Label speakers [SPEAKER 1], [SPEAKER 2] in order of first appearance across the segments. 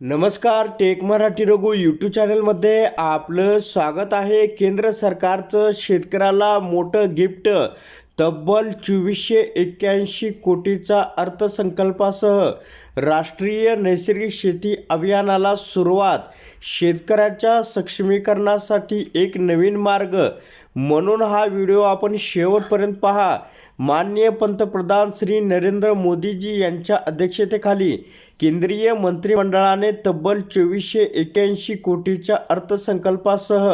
[SPEAKER 1] नमस्कार take Marathi Raghu YouTube चॅनलमध्ये आपलं स्वागत आहे. केंद्र सरकारचं शेतकऱ्याला मोठं गिफ्ट तब्बल चोवीसशे एक्क्याऐंशी कोटीचा अर्थसंकल्पासह राष्ट्रीय नैसर्गिक शेती अभियानाला सुरुवात शेतकऱ्याच्या सक्षमीकरणासाठी एक नवीन मार्ग. म्हणून हा व्हिडिओ आपण शेवटपर्यंत पहा. माननीय पंतप्रधान श्री नरेंद्र मोदीजी यांच्या अध्यक्षतेखाली केंद्रीय मंत्रिमंडळाने तब्बल चोवीसशे एक्क्याऐंशी कोटीच्या अर्थसंकल्पासह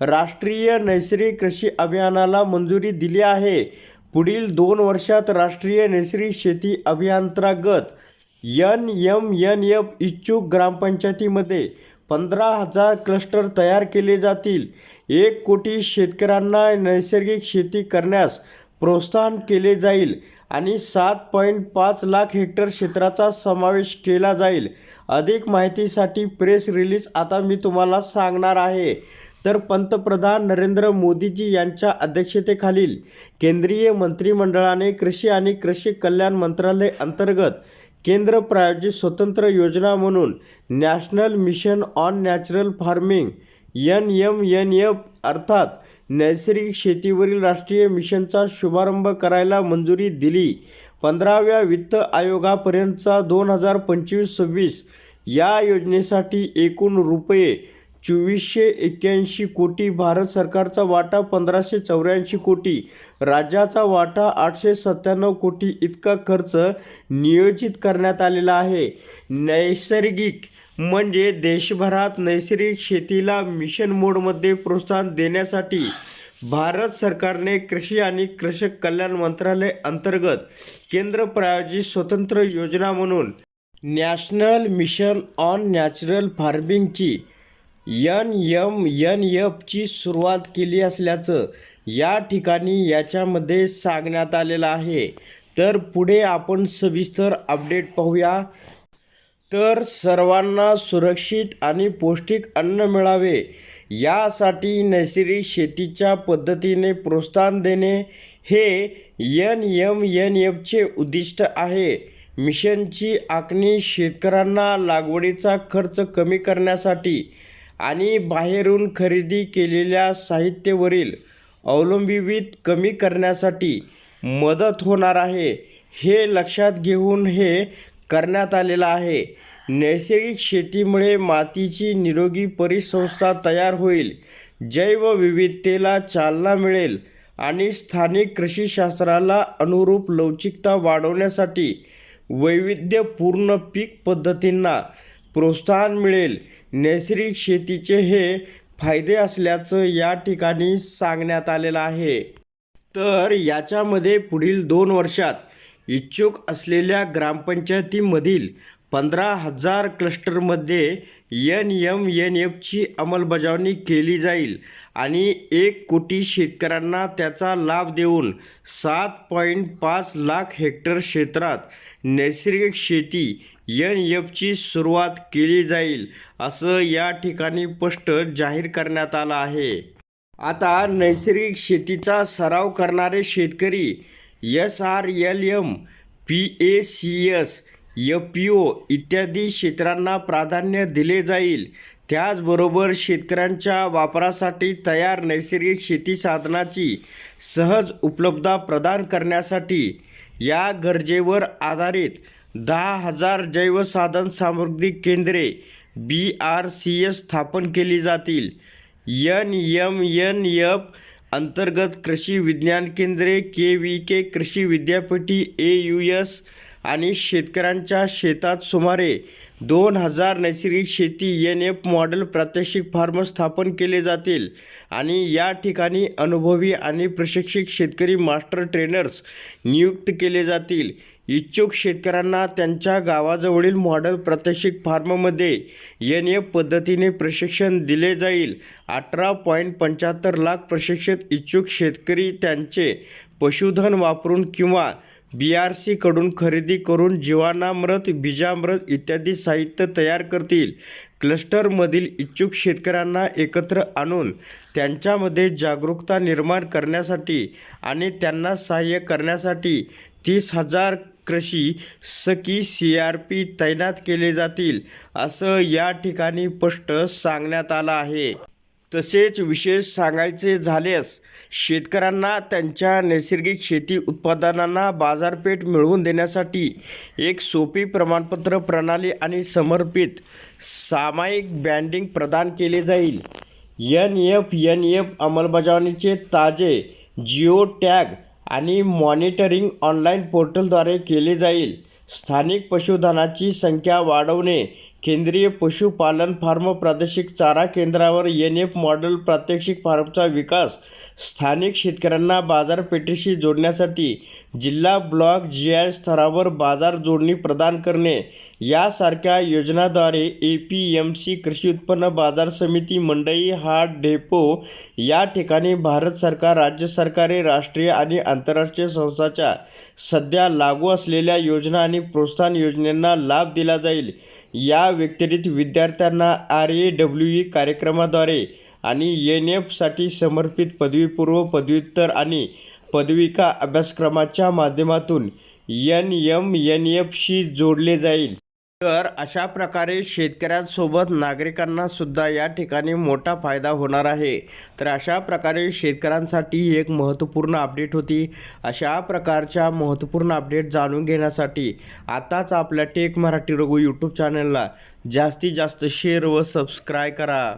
[SPEAKER 1] राष्ट्रीय नैसर्गिक कृषी अभियानाला मंजुरी दिली आहे. पुढील दोन वर्षात राष्ट्रीय नैसर्गिक शेती अभियांतर्गत एन एम एन एफ इच्छुक ग्रामपंचायतीमध्ये पंधरा हजार क्लस्टर तयार केले जातील. एक कोटी शेतकऱ्यांना नैसर्गिक शेती करण्यास प्रोत्साहन केले जाईल आणि सात पॉईंट पाच लाख हेक्टर क्षेत्राचा समावेश केला जाईल. अधिक माहितीसाठी प्रेस रिलीज आता मी तुम्हाला सांगणार आहे. तर पंतप्रधान नरेंद्र मोदीजी यांच्या अध्यक्षतेखालील केंद्रीय मंत्रिमंडळाने कृषी आणि कृषी कल्याण मंत्रालय अंतर्गत केंद्र प्रायोजित स्वतंत्र योजना म्हणून national mission on natural farming N M N F अर्थात नैसर्गिक शेतीवरील राष्ट्रीय मिशनचा शुभारंभ करायला मंजुरी दिली. पंधराव्या वित्त आयोगापर्यंतचा दोन हजार पंचवीस सव्वीस या योजनेसाठी एकूण रुपये चोवीसशे एक्क्याऐंशी कोटी भारत सरकारचा वाटा पंधराशे चौऱ्याऐंशी कोटी. राज्याचा वाटा आठशे सत्त्याण्णव कोटी इतका खर्च नियोजित करण्यात आलेला आहे. नैसर्गिक म्हणजे देशभरात नैसर्गिक शेतीला मिशन मोडमध्ये प्रोत्साहन देण्यासाठी भारत सरकारने कृषी आणि कृषक कल्याण मंत्रालय अंतर्गत केंद्र प्रायोजित स्वतंत्र योजना म्हणून नॅशनल मिशन ऑन नॅचरल फार्मिंगची यन यम यन एफची सुरुवात केली असल्याचं या ठिकाणी याच्यामध्ये सांगण्यात आलेलं आहे. तर पुढे आपण सविस्तर अपडेट पाहूया. तर सर्वांना सुरक्षित आणि पौष्टिक अन्न मिळावे यासाठी नैसर्गिक शेतीच्या पद्धतीने प्रोत्साहन देणे हे यन यम एन एफचे उद्दिष्ट आहे. मिशनची आखणी शेतकऱ्यांना लागवडीचा खर्च कमी करण्यासाठी आणि बाहेरून खरेदी केलेल्या साहित्यावरील अवलंबिवित कमी करण्यासाठी मदत होणार आहे हे लक्षात घेऊन हे करण्यात आलेलं आहे. नैसर्गिक शेतीमुळे मातीची निरोगी परिसंस्था तयार होईल जैवविविधतेला चालना मिळेल आणि स्थानिक कृषीशास्त्राला अनुरूप लवचिकता वाढवण्यासाठी वैविध्यपूर्ण पीक पद्धतींना प्रोत्साहन मिळेल. नैसर्गिक शेतीचे हे फायदे असल्याचं या ठिकाणी सांगण्यात आलेलं आहे. तर याच्यामध्ये पुढील दोन वर्षात इच्छुक असलेल्या ग्रामपंचायतीमधील पंधरा हजार क्लस्टरमध्ये एन एम एन एफची अंमलबजावणी केली जाईल आणि एक कोटी शेतकऱ्यांना त्याचा लाभ देऊन सात पॉईंट पाच लाख हेक्टर क्षेत्रात नैसर्गिक शेती एन एफची सुरुवात केली जाईल असं या ठिकाणी स्पष्ट जाहीर करण्यात आलं आहे. आता नैसर्गिक शेतीचा सराव करणारे शेतकरी S R L M P A C S F P O इत्यादी क्षेत्रांना प्राधान्य दिले जाईल. त्याचबरोबर शेतकऱ्यांच्या वापरासाठी तयार नैसर्गिक शेती साधनाची सहज उपलब्धता प्रदान करण्यासाठी या गरजेवर आधारित दहा हजार जैवसाधन सामग्री केंद्रे बी आर सी एस स्थापन केली जातील. एन एम एन एफ अंतर्गत कृषी विज्ञान केंद्रे के व्ही के कृषी विद्यापीठी ए यू एस आणि शेतकऱ्यांच्या शेतात सुमारे दोन हजार नैसर्गिक शेती एन एफ मॉडेल प्रात्यक्षिक फार्म स्थापन केले जातील. आणि या ठिकाणी अनुभवी आणि प्रशिक्षित शेतकरी मास्टर ट्रेनर्स नियुक्त केले जातील. इच्छुक शेतकऱ्यांना त्यांच्या गावाजवळील मॉडेल प्रात्यक्षिक फार्ममध्ये एन एफ पद्धतीने प्रशिक्षण दिले जाईल. अठरा पॉईंट पंच्याहत्तर लाख प्रशिक्षित इच्छुक शेतकरी त्यांचे पशुधन वापरून किंवा बी आर सीकडून खरेदी करून जीवानामृत बीजामृत इत्यादी साहित्य तयार करतील. क्लस्टरमधील इच्छुक शेतकऱ्यांना एकत्र आणून त्यांच्यामध्ये जागरूकता निर्माण करण्यासाठी आणि त्यांना सहाय्य करण्यासाठी तीस हजार कृषी सखी सी आर पी तैनात केले जातील असं या ठिकाणी स्पष्ट सांगण्यात आलं आहे. तसेच विशेष सांगायचे झाल्यास शेतकऱ्यांना त्यांच्या नैसर्गिक शेती उत्पादनांना बाजारपेठ मिळवून देण्यासाठी एक सोपी प्रमाणपत्र प्रणाली आणि समर्पित सामायिक बँडिंग प्रदान केले जाईल. एन एफ एन एफ अंमलबजावणीचे ताजे जिओ टॅग आणि मॉनिटरिंग ऑनलाईन पोर्टलद्वारे केले जाईल. स्थानिक पशुधनाची संख्या वाढवणे केंद्रीय पशुपालन फार्म प्रादेशिक चारा केंद्रावर एन एफ मॉडेल प्रात्यक्षिक फार्मचा विकास स्थानिक शेतकऱ्यांना बाजारपेठेशी जोडण्यासाठी जिल्हा ब्लॉक जी आय स्तरावर बाजार जोडणी प्रदान करणे. यासारख्या योजनाद्वारे ए पी एम सी कृषी उत्पन्न बाजार समिती मंडई हा डेपो या ठिकाणी भारत सरकार राज्य सरकारे राष्ट्रीय आणि आंतरराष्ट्रीय संस्थांच्या सध्या लागू असलेल्या योजना आणि प्रोत्साहन योजनांना लाभ दिला जाईल. या व्यतिरिक्त विद्यार्थ्यांना आर ए डब्ल्यू ई कार्यक्रमाद्वारे आणि एन एफसाठी समर्पित पदवीपूर्व पदव्युत्तर आणि पदविका अभ्यासक्रमाच्या माध्यमातून एन एम एन एफशी जोडले जाईल. तर अशा प्रकारे शेतकऱ्यांसोबत नागरिकांना सुद्धा या ठिकाणी मोठा फायदा होणार आहे. तर अशा प्रकारे शेतकऱ्यांसाठी एक महत्त्वपूर्ण अपडेट होती. अशा प्रकारच्या महत्त्वपूर्ण अपडेट जाणून घेण्यासाठी आताच आपल्या टेक मराठी रघु यूट्यूब चॅनलला जास्तीत जास्त शेअर व सबस्क्राय करा.